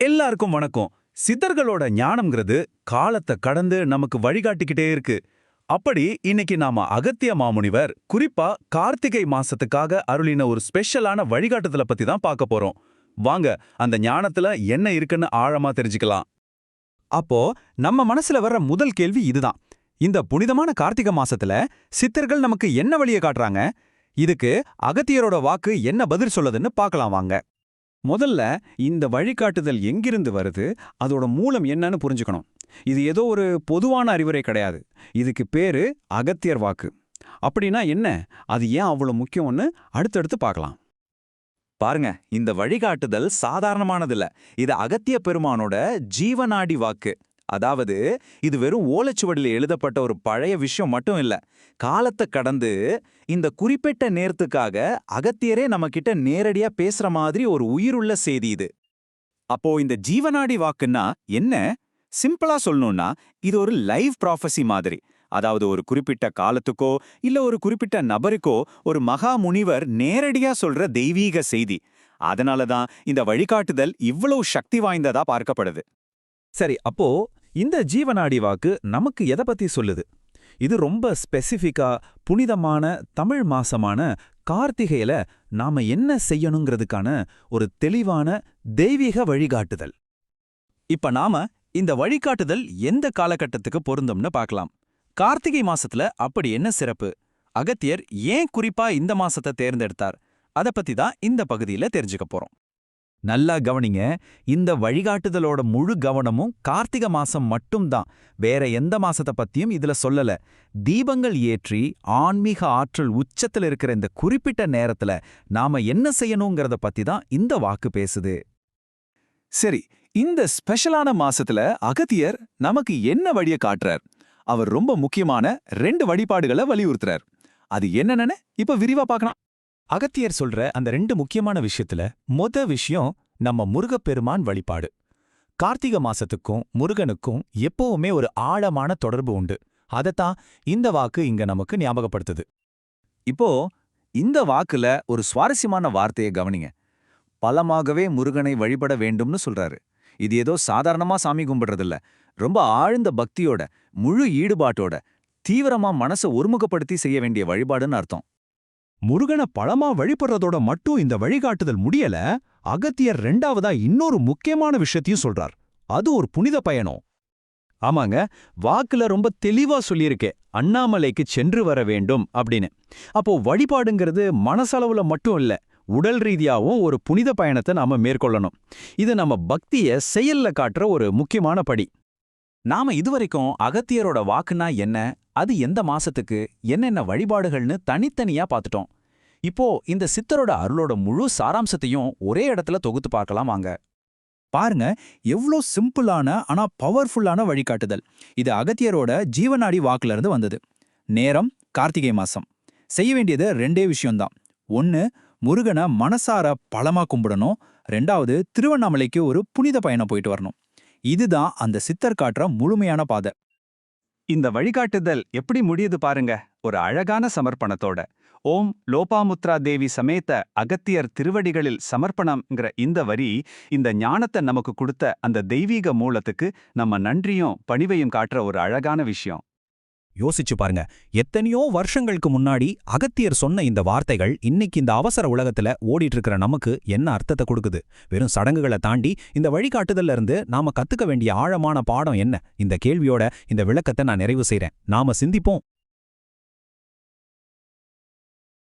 எல்லாருக்கும் வணக்கம். சித்தர்களோட ஞானம்ங்கிறது காலத்தை கடந்து நமக்கு வழிகாட்டிக்கிட்டே இருக்கு. அப்படி இன்னைக்கு நாம அகத்திய மாமுனிவர் குறிப்பா கார்த்திகை மாசத்துக்காக அருளின ஒரு ஸ்பெஷலான வழிகாட்டுதல பத்தி தான் பார்க்க போறோம். வாங்க அந்த ஞானத்துல என்ன இருக்குன்னு ஆழமா தெரிஞ்சுக்கலாம். அப்போ நம்ம மனசுல வர்ற முதல் கேள்வி இதுதான். இந்த புனிதமான கார்த்திகை மாசத்துல சித்தர்கள் நமக்கு என்ன வழியை காட்டுறாங்க? இதுக்கு அகத்தியரோட வாக்கு என்ன பதில் சொல்லுதுன்னு பார்க்கலாம் வாங்க. முதல்ல இந்த வழிகாட்டுதல் எங்கிருந்து வருது? அதோட மூலம் என்னன்னு புரிஞ்சுக்கணும். இது ஏதோ ஒரு பொதுவான அறிவுரை கிடையாது. இதுக்கு பேரு அகத்தியர் வாக்கு. அப்படின்னா என்ன? அது ஏன் அவ்வளவு முக்கியம்னு அடுத்தடுத்து பார்க்கலாம். பாருங்க இந்த வழிகாட்டுதல் சாதாரணமானதில்ல. இது அகத்திய பெருமானோட ஜீவநாடி வாக்கு. அதாவது இது வெறும் ஓலைச்சுவடியில் எழுதப்பட்ட ஒரு பழைய விஷயம் மட்டும் இல்ல. காலத்தை கடந்து இந்த குறிப்பிட்ட நேரத்துக்காக அகத்தியரே நம்மகிட்ட நேரடியா பேசுற மாதிரி ஒரு உயிருள்ள செய்தி இது. அப்போ இந்த ஜீவநாடி வாக்குன்னா என்ன? சிம்பிளா சொல்லணும்னா இது ஒரு லைவ் ப்ராஃபஸி மாதிரி. அதாவது ஒரு குறிப்பிட்ட காலத்துக்கோ இல்ல ஒரு குறிப்பிட்ட நபருக்கோ ஒரு மகா முனிவர் நேரடியா சொல்ற தெய்வீக செய்தி. அதனால தான் இந்த வழிகாட்டுதல் இவ்வளவு சக்தி வாய்ந்ததா பார்க்கப்படுது. சரி அப்போ இந்த ஜீவனாடி வாக்கு நமக்கு எதை பத்தி சொல்லுது? இது ரொம்ப ஸ்பெசிஃபிக்கா புனிதமான தமிழ் மாசமான கார்த்திகையில நாம என்ன செய்யணுங்கிறதுக்கான ஒரு தெளிவான தெய்வீக வழிகாட்டுதல். இப்ப நாம இந்த வழிகாட்டுதல் எந்த காலகட்டத்துக்கு பொருந்தும்னு பார்க்கலாம் கார்த்திகை மாசத்துல அப்படி என்ன சிறப்பு? அகத்தியர் ஏன் குறிப்பா இந்த மாசத்தை தேர்ந்தெடுத்தார்? அத பத்தி தான் இந்த பகுதியில தெரிஞ்சுக்க போறோம். நல்லா கவனிங்க. இந்த வழிகாட்டுதலோட முழு கவனமும் கார்த்திக மாசம் மட்டும்தான். வேற எந்த மாசத்தை பத்தியும் இதுல சொல்லல. தீபங்கள் ஏற்றி ஆன்மீக ஆற்றல் உச்சத்துல இருக்கிற இந்த குறிப்பிட்ட நேரத்துல நாம என்ன செய்யணுங்கிறத பத்தி தான் இந்த வாக்கு பேசுது. சரி இந்த ஸ்பெஷலான மாசத்துல அகத்தியர் நமக்கு என்ன வழிய காட்டுறார்? அவர் ரொம்ப முக்கியமான ரெண்டு வழிபாடுகளை வலியுறுத்துறார். அது என்னென்னு இப்ப விரிவா பார்க்கலாம். அகத்தியர் சொல்ற அந்த ரெண்டு முக்கியமான விஷயத்துல மொத விஷயம் நம்ம முருகப்பெருமான் வழிபாடு. கார்த்திகை மாசத்துக்கும் முருகனுக்கும் எப்பவுமே ஒரு ஆழமான தொடர்பு உண்டு. அதைத்தான் இந்த வாக்கு இங்க நமக்கு ஞாபகப்படுத்துது. இப்போ இந்த வாக்குல ஒரு சுவாரஸ்யமான வார்த்தையை கவனிங்க. பலமாகவே முருகனை வழிபட வேண்டும்னு சொல்றாரு. இது ஏதோ சாதாரணமா சாமி கும்பிடுறதில்ல. ரொம்ப ஆழ்ந்த பக்தியோட முழு ஈடுபாட்டோட தீவிரமா மனசை ஒருமுகப்படுத்தி செய்ய வேண்டிய வழிபாடுன்னு அர்த்தம். முருகனை பழமா வழிபடுறதோட மட்டும் இந்த வழிகாட்டுதல் முடியல அகத்தியர் ரெண்டாவதா இன்னொரு முக்கியமான விஷயத்தையும் சொல்றார். அது ஒரு புனித பயணம். ஆமாங்க வாக்குல ரொம்ப தெளிவா சொல்லியிருக்கே அண்ணாமலைக்கு சென்று வர வேண்டும் அப்படின்னு. அப்போ வழிபாடுங்கிறது மனசளவுல மட்டும் இல்ல உடல் ரீதியாவும் ஒரு புனித பயணத்தை நாம மேற்கொள்ளணும். இது நம்ம பக்திய செயல்ல காட்டுற ஒரு முக்கியமான படி. நாம இதுவரைக்கும் அகத்தியரோட வாக்குனா என்ன? அது எந்த மாசத்துக்கு? என்னென்ன வழிபாடுகள்னு தனித்தனியா பார்த்துட்டோம் இப்போ இந்த சித்தரோட அருளோட முழு சாராம்சத்தையும் ஒரே இடத்துல தொகுத்து பார்க்கலாம் வாங்க. பாருங்க எவ்வளோ சிம்பிளான ஆனா பவர்ஃபுல்லான வழிகாட்டுதல். இது அகத்தியரோட ஜீவநாடி வாக்குல இருந்து வந்தது. நேரம் கார்த்திகை மாசம். செய்ய வேண்டியது ரெண்டே விஷயம்தான். ஒன்னு முருகனை மனசார பழமா கும்பிடணும். ரெண்டாவது திருவண்ணாமலைக்கு ஒரு புனித பயணம் போயிட்டு வரணும். இதுதான் அந்த சித்தர் காட்டுற முழுமையான பாதை. இந்த வழிகாட்டுதல் எப்படி முடியுது பாருங்க. ஒரு அழகான சமர்ப்பணத்தோட. ஓம் லோபாமுத்ரா தேவி சமேத்த அகத்தியர் திருவடிகளில் சமர்ப்பணம்ங்கிற இந்த வரி இந்த ஞானத்தை நமக்கு கொடுத்த அந்த தெய்வீக மூலத்துக்கு நம்ம நன்றியும் பணிவையும் காட்டுற ஒரு அழகான விஷயம். யோசிச்சு பாருங்க. எத்தனையோ வருஷங்களுக்கு முன்னாடி அகத்தியர் சொன்ன இந்த வார்த்தைகள் இன்னைக்கு இந்த அவசர உலகத்துல ஓடிட்டு இருக்கிற நமக்கு என்ன அர்த்தத்தை கொடுக்குது? வெறும் சடங்குகளை தாண்டி இந்த வழிகாட்டுதல்ல இருந்து நாம கத்துக்க வேண்டிய ஆழமான பாடம் என்ன? இந்த கேள்வியோட இந்த விளக்கத்தை நான் நிறைவு செய்யறேன் நாம சிந்திப்போம்.